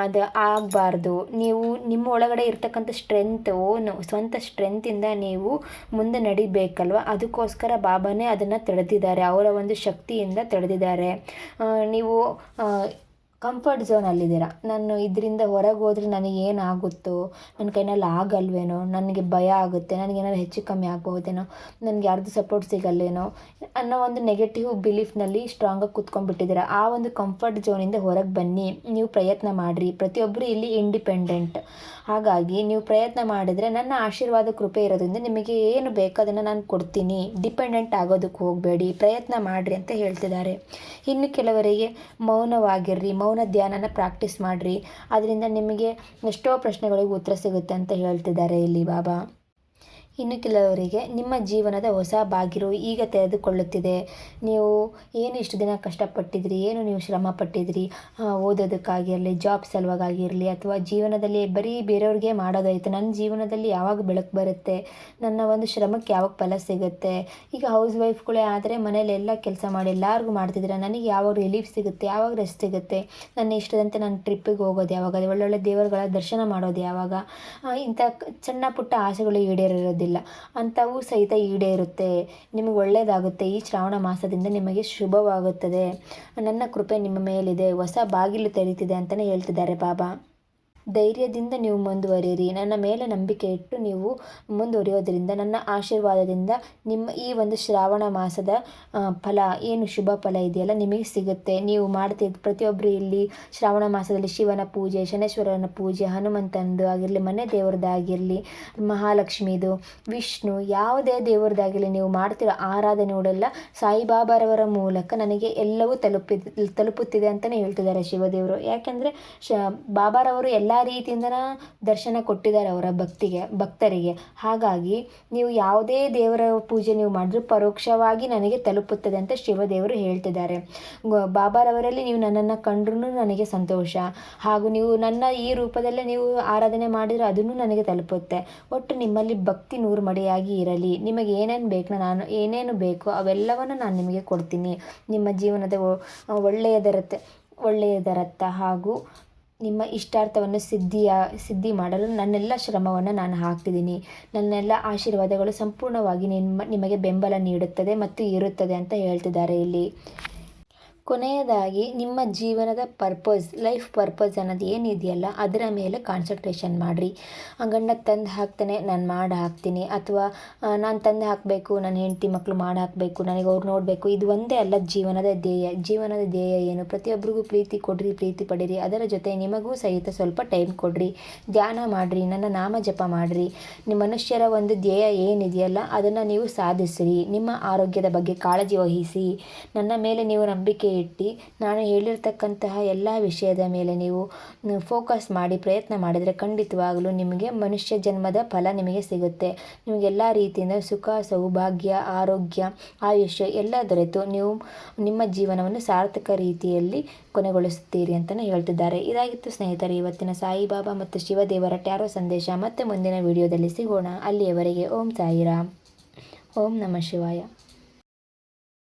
ಅದು ಆಗಬಾರ್ದು. ನೀವು ನಿಮ್ಮ ಒಳಗಡೆ ಇರ್ತಕ್ಕಂಥ ಸ್ಟ್ರೆಂತ್ ಓನ್ ಸ್ವಂತ ಸ್ಟ್ರೆಂತಿಂದ ನೀವು ಮುಂದೆ ನಡಿಬೇಕಲ್ವ? ಅದಕ್ಕೋಸ್ಕರ ಬಾಬಾನೇ ಅದನ್ನು ತಡೆದಿದ್ದಾರೆ, ಅವರ ಒಂದು ಶಕ್ತಿಯಿಂದ ತಡೆದಿದ್ದಾರೆ. ನೀವು ಕಂಫರ್ಟ್ ಝೋನಲ್ಲಿದ್ದೀರ ನಾನು ಇದರಿಂದ ಹೊರಗೆ ಹೋದ್ರೆ ನನಗೆ ಏನಾಗುತ್ತೋ ನನ್ನ ಕೈನಲ್ಲಿ ಆಗಲ್ವೇನೋ, ನನಗೆ ಭಯ ಆಗುತ್ತೆ, ನನಗೇನಾದ್ರು ಹೆಚ್ಚು ಕಮ್ಮಿ ಆಗಬಹುದೇನೋ, ನನಗೆ ಯಾರ್ದು ಸಪೋರ್ಟ್ ಸಿಗಲ್ಲೇನೋ ಅನ್ನೋ ಒಂದು ನೆಗೆಟಿವ್ ಬಿಲೀಫ್ನಲ್ಲಿ ಸ್ಟ್ರಾಂಗಾಗಿ ಕೂತ್ಕೊಂಡ್ಬಿಟ್ಟಿದ್ದೀರ. ಆ ಒಂದು ಕಂಫರ್ಟ್ ಝೋನಿಂದ ಹೊರಗೆ ಬನ್ನಿ. ನೀವು ಪ್ರಯತ್ನ ಮಾಡಿರಿ. ಪ್ರತಿಯೊಬ್ಬರು ಇಲ್ಲಿ ಇಂಡಿಪೆಂಡೆಂಟ್ ಹಾಗಾಗಿ ನೀವು ಪ್ರಯತ್ನ ಮಾಡಿದರೆ ನನ್ನ ಆಶೀರ್ವಾದ ಕೃಪೆ ಇರೋದ್ರಿಂದ ನಿಮಗೆ ಏನು ಬೇಕೋ ಅದನ್ನು ನಾನು ಕೊಡ್ತೀನಿ. ಡಿಪೆಂಡೆಂಟ್ ಆಗೋದಕ್ಕೆ ಹೋಗಬೇಡಿ. ಪ್ರಯತ್ನ ಮಾಡಿರಿ ಅಂತ ಹೇಳ್ತಿದ್ದಾರೆ. ಇನ್ನು ಕೆಲವರಿಗೆ ಮೌನವಾಗಿರ್ರಿ. ಮೌನ ಮೌನ ಧ್ಯಾನನ ಪ್ರಾಕ್ಟೀಸ್ ಮಾಡಿರಿ. ಅದರಿಂದ ನಿಮಗೆ ಎಷ್ಟೋ ಪ್ರಶ್ನೆಗಳಿಗೆ ಉತ್ತರ ಸಿಗುತ್ತೆ ಅಂತ ಹೇಳ್ತಿದ್ದಾರೆ ಇಲ್ಲಿ ಬಾಬಾ. ಇನ್ನು ಕೆಲವರಿಗೆ ನಿಮ್ಮ ಜೀವನದ ಹೊಸ ಬಾಗಿಲು ಈಗ ತೆರೆದುಕೊಳ್ಳುತ್ತಿದೆ. ನೀವು ಏನು ಇಷ್ಟು ದಿನ ಕಷ್ಟಪಟ್ಟಿದ್ರಿ ಏನು ನೀವು ಶ್ರಮ ಪಟ್ಟಿದ್ರಿ ಓದೋದಕ್ಕಾಗಿರಲಿ ಜಾಬ್ ಸಲುವಾಗಿರಲಿ ಅಥವಾ ಜೀವನದಲ್ಲಿ ಬರೀ ಬೇರೆಯವ್ರಿಗೆ ಮಾಡೋದಾಯಿತು. ನನ್ನ ಜೀವನದಲ್ಲಿ ಯಾವಾಗ ಬೆಳಕು ಬರುತ್ತೆ? ನನ್ನ ಒಂದು ಶ್ರಮಕ್ಕೆ ಯಾವಾಗ ಫಲ ಸಿಗುತ್ತೆ? ಈಗ ಹೌಸ್ ವೈಫ್ಗಳೇ ಆದರೆ ಮನೇಲಿ ಎಲ್ಲ ಕೆಲಸ ಮಾಡಿ ಎಲ್ಲರಿಗೂ ಮಾಡ್ತಿದ್ದೀರ? ನನಗೆ ಯಾವಾಗ ರಿಲೀಫ್ ಸಿಗುತ್ತೆ? ಯಾವಾಗ ರೆಸ್ಟ್ ಸಿಗುತ್ತೆ? ನನ್ನ ಇಷ್ಟದಂತೆ ನಾನು ಟ್ರಿಪ್ಪಿಗೆ ಹೋಗೋದು ಯಾವಾಗ? ಒಳ್ಳೊಳ್ಳೆ ದೇವರುಗಳ ದರ್ಶನ ಮಾಡೋದು ಯಾವಾಗ? ಇಂಥ ಸಣ್ಣ ಪುಟ್ಟ ಆಸೆಗಳು ಈಡೇರಿರೋದಿಲ್ಲ. ಅಂಥವು ಸಹಿತ ಈಡೇರುತ್ತೆ. ನಿಮಗೆ ಒಳ್ಳೆಯದಾಗುತ್ತೆ ಈ ಶ್ರಾವಣ ಮಾಸದಿಂದ ನಿಮಗೆ ಶುಭವಾಗುತ್ತದೆ. ನನ್ನ ಕೃಪೆ ನಿಮ್ಮ ಮೇಲಿದೆ. ಹೊಸ ಬಾಗಿಲು ತೆರೀತಿದೆ ಅಂತಲೇ ಹೇಳ್ತಿದ್ದಾರೆ ಬಾಬಾ. ಧೈರ್ಯದಿಂದ ನೀವು ಮುಂದುವರಿಯಿರಿ. ನನ್ನ ಮೇಲೆ ನಂಬಿಕೆ ಇಟ್ಟು ನೀವು ಮುಂದುವರಿಯೋದರಿಂದ, ನನ್ನ ಆಶೀರ್ವಾದದಿಂದ ನಿಮ್ಮ ಈ ಒಂದು ಶ್ರಾವಣ ಮಾಸದ ಫಲ, ಏನು ಶುಭ ಫಲ ಇದೆಯಲ್ಲ ನಿಮಗೆ ಸಿಗುತ್ತೆ. ನೀವು ಮಾಡ್ತಿದ್ದ ಪ್ರತಿಯೊಬ್ಬರು ಇಲ್ಲಿ ಶ್ರಾವಣ ಮಾಸದಲ್ಲಿ ಶಿವನ ಪೂಜೆ, ಶನೇಶ್ವರನ ಪೂಜೆ ಹನುಮಂತನದು ಆಗಿರಲಿ, ಮನೆ ದೇವರದಾಗಿರಲಿ ಮಹಾಲಕ್ಷ್ಮಿದು, ವಿಷ್ಣು, ಯಾವುದೇ ದೇವರದಾಗಿರಲಿ ನೀವು ಮಾಡ್ತಿರೋ ಆರಾಧನೆಗಳೆಲ್ಲ ಸಾಯಿಬಾಬಾರವರ ಮೂಲಕ ನನಗೆ ಎಲ್ಲವೂ ತಲುಪಿ ತಲುಪುತ್ತಿದೆ ಅಂತಲೇ ಹೇಳ್ತಿದ್ದಾರೆ ಶಿವದೇವರು. ಯಾಕೆಂದರೆ ಶ, ಬಾಬಾರವರು ಎಲ್ಲ ರೀತಿಯಿಂದ ದರ್ಶನ ಕೊಟ್ಟಿದ್ದಾರೆ ಅವರ ಭಕ್ತಿಗೆ, ಭಕ್ತರಿಗೆ. ಹಾಗಾಗಿ ನೀವು ಯಾವುದೇ ದೇವರ ಪೂಜೆ ನೀವು ಮಾಡಿದ್ರೂ ಪರೋಕ್ಷವಾಗಿ ನನಗೆ ತಲುಪುತ್ತದೆ ಅಂತ ಶಿವದೇವರು ಹೇಳ್ತಿದ್ದಾರೆ. ಬಾಬಾರವರಲ್ಲಿ ನೀವು ನನ್ನನ್ನು ಕಂಡ್ರೂ ನನಗೆ ಸಂತೋಷ. ಹಾಗೂ ನೀವು ನನ್ನ ಈ ರೂಪದಲ್ಲೇ ನೀವು ಆರಾಧನೆ ಮಾಡಿದರೆ ಅದನ್ನು ನನಗೆ ತಲುಪುತ್ತೆ. ಒಟ್ಟು ನಿಮ್ಮಲ್ಲಿ ಭಕ್ತಿ ನೂರು ಮಡಿಯಾಗಿ ಇರಲಿ. ನಿಮಗೆ ಏನೇನು ಬೇಕು ನಾನು, ಏನೇನು ಬೇಕು ಅವೆಲ್ಲವನ್ನು ನಾನು ನಿಮಗೆ ಕೊಡ್ತೀನಿ. ನಿಮ್ಮ ಜೀವನದ ಒಳ್ಳೆಯದರತ್ತ ಒಳ್ಳೆಯದರತ್ತ ಹಾಗೂ ನಿಮ್ಮ ಇಷ್ಟಾರ್ಥವನ್ನು ಸಿದ್ಧಿಯ, ಸಿದ್ಧಿ ಮಾಡಲು ನನ್ನೆಲ್ಲ ಶ್ರಮವನ್ನು ನಾನು ಹಾಕ್ತಿದ್ದೀನಿ. ನನ್ನೆಲ್ಲ ಆಶೀರ್ವಾದಗಳು ಸಂಪೂರ್ಣವಾಗಿ ನಿಮ್ಮ ನಿಮಗೆ ಬೆಂಬಲ ನೀಡುತ್ತದೆ ಮತ್ತು ಇರುತ್ತದೆ ಅಂತ ಹೇಳ್ತಿದ್ದಾರೆ ಇಲ್ಲಿ. ಕೊನೆಯದಾಗಿ ನಿಮ್ಮ ಜೀವನದ ಪರ್ಪಸ್ ಲೈಫ್ ಪರ್ಪಸ್ ಅನ್ನೋದು ಏನಿದೆಯಲ್ಲ ಅದರ ಮೇಲೆ ಕಾನ್ಸಂಟ್ರೇಷನ್ ಮಾಡಿರಿ. ಗಂಡ ತಂದು ಹಾಕ್ತಾನೆ, ನಾನು ಮಾಡಿ ಹಾಕ್ತೀನಿ. ಅಥವಾ ನಾನು ತಂದು ಹಾಕಬೇಕು ನನ್ನ ಹೆಂಡತಿ ಮಕ್ಕಳು ಮಾಡಿ ಹಾಕಬೇಕು, ನನಗೆ ಅವ್ರು ನೋಡಬೇಕು. ಇದು ಒಂದೇ ಅಲ್ಲ ಜೀವನದ ಧ್ಯೇಯ. ಜೀವನದ ಧ್ಯೇಯ ಏನು? ಪ್ರತಿಯೊಬ್ಬರಿಗೂ ಪ್ರೀತಿ ಕೊಡ್ರಿ, ಪ್ರೀತಿ ಪಡೀರಿ. ಅದರ ಜೊತೆ ನಿಮಗೂ ಸಹಿತ ಸ್ವಲ್ಪ ಟೈಮ್ ಕೊಡ್ರಿ. ಧ್ಯಾನ ಮಾಡಿರಿ, ನನ್ನ ನಾಮ ಜಪ ಮಾಡಿರಿ. ನಿಮ್ಮ ಮನುಷ್ಯರ ಒಂದು ಧ್ಯೇಯ ಏನಿದೆಯಲ್ಲ ಅದನ್ನು ನೀವು ಸಾಧಿಸಿರಿ. ನಿಮ್ಮ ಆರೋಗ್ಯದ ಬಗ್ಗೆ ಕಾಳಜಿ ವಹಿಸಿ. ನನ್ನ ಮೇಲೆ ನೀವು ನಂಬಿಕೆ ಇಟ್ಟು ನಾನು ಹೇಳಿರ್ತಕ್ಕಂತಹ ಎಲ್ಲ ವಿಷಯದ ಮೇಲೆ ನೀವು ಫೋಕಸ್ ಮಾಡಿ ಪ್ರಯತ್ನ ಮಾಡಿದರೆ ಖಂಡಿತವಾಗಲೂ ನಿಮಗೆ ಮನುಷ್ಯ ಜನ್ಮದ ಫಲ ನಿಮಗೆ ಸಿಗುತ್ತೆ. ನಿಮಗೆಲ್ಲ ರೀತಿಯಿಂದ ಸುಖ, ಸೌಭಾಗ್ಯ, ಆರೋಗ್ಯ ಆಯುಷ್ಯ ಎಲ್ಲ ದೊರೆತು ನೀವು ನಿಮ್ಮ ಜೀವನವನ್ನು ಸಾರ್ಥಕ ರೀತಿಯಲ್ಲಿ ಕೊನೆಗೊಳಿಸುತ್ತೀರಿ ಅಂತಲೇ ಹೇಳ್ತಿದ್ದಾರೆ. ಇದಾಗಿತ್ತು ಸ್ನೇಹಿತರೆ, ಇವತ್ತಿನ ಸಾಯಿಬಾಬಾ ಮತ್ತು ಶಿವದೇವರ ಟ್ಯಾರೋ ಸಂದೇಶ. ಮತ್ತೆ ಮುಂದಿನ ವಿಡಿಯೋದಲ್ಲಿ ಸಿಗೋಣ. ಅಲ್ಲಿಯವರೆಗೆ ಓಂ ಸಾಯಿರಾಮ್. ಓಂ ನಮಃ ಶಿವಾಯ.